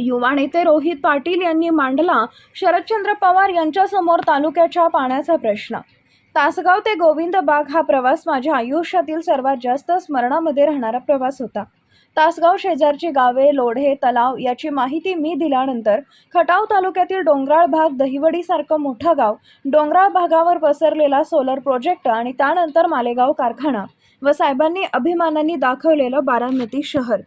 युवा नेते रोहित पाटील यांनी मांडला शरदचंद्र पवार यांच्यासमोर तालुक्याच्या पाण्याचा प्रश्न. तासगाव ते गोविंद बाग हा प्रवास माझ्या आयुष्यातील सर्वात जास्त स्मरणामध्ये राहणारा प्रवास होता. तासगाव शेजारची गावे लोढे तलाव याची माहिती मी दिल्यानंतर खटाव तालुक्यातील डोंगराळ भाग दहिवडीसारखं मोठं गाव डोंगराळ भागावर पसरलेला सोलर प्रोजेक्ट आणि त्यानंतर मालेगाव कारखाना व साहेबांनी अभिमानाने दाखवलेलं बारामती शहर.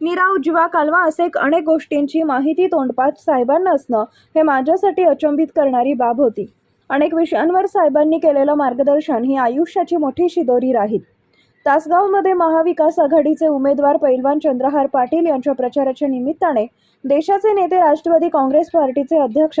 नीरा जीवा कालवा असे अनेक गोष्टींची माहिती तोंडपाठ साहेबांना असणं हे माझ्यासाठी अचंबित करणारी बाब होती. अनेक विषयांवर साहेबांनी केलेलं मार्गदर्शन ही आयुष्याची मोठी शिदोरी राहील. तासगावमध्ये महाविकास आघाडीचे उमेदवार पैलवान चंद्रहार पाटील यांच्या प्रचाराच्या निमित्ताने देशाचे नेते राष्ट्रवादी काँग्रेस पार्टीचे अध्यक्ष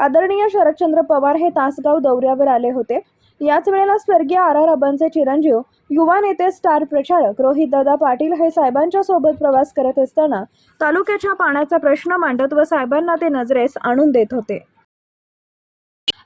आदरणीय शरदचंद्र पवार हे तासगाव दौऱ्यावर आले होते. याच वेळेला स्वर्गीय आर आर अबांचे चिरंजीव युवा नेते स्टार प्रचारक रोहित दादा पाटील हे साहेबांच्या सोबत प्रवास करत असताना तालुक्याच्या पाण्याचा प्रश्न मांडत व साहेबांना ते नजरेस आणून देत होते.